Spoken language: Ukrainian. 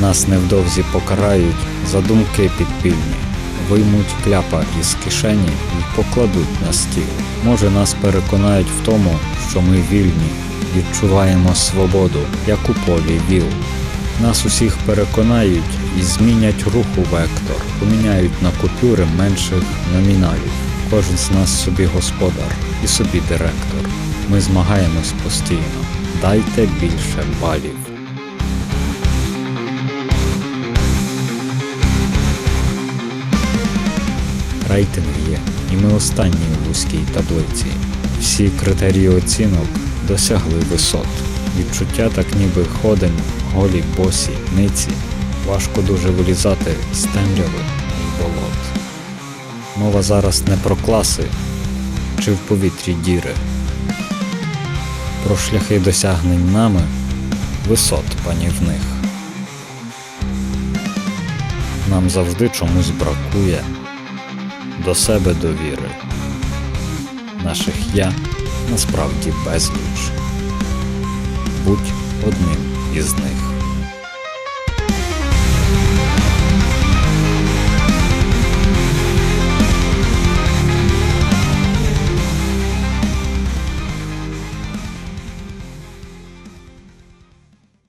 Нас невдовзі покарають за думки підпільні, виймуть кляпа із кишені і покладуть на стіл. Може, нас переконають в тому, що ми вільні, відчуваємо свободу, як у полі віл. Нас усіх переконають і змінять руху вектор, поміняють на купюри менших номіналів. Кожен з нас собі господар і собі директор. Ми змагаємось постійно. Дайте більше балів. Рейтинг є, і ми останні у вузькій таблиці. Всі критерії оцінок досягли висот. Відчуття так ніби ходимо, голі босі, ниці. Важко дуже вилізати з темряви і болот. Мова зараз не про класи чи в повітрі діри. Про шляхи досягнень нами висот панівних. Нам завжди чомусь бракує до себе довіри. Наших я насправді безліч. Будь одним із них.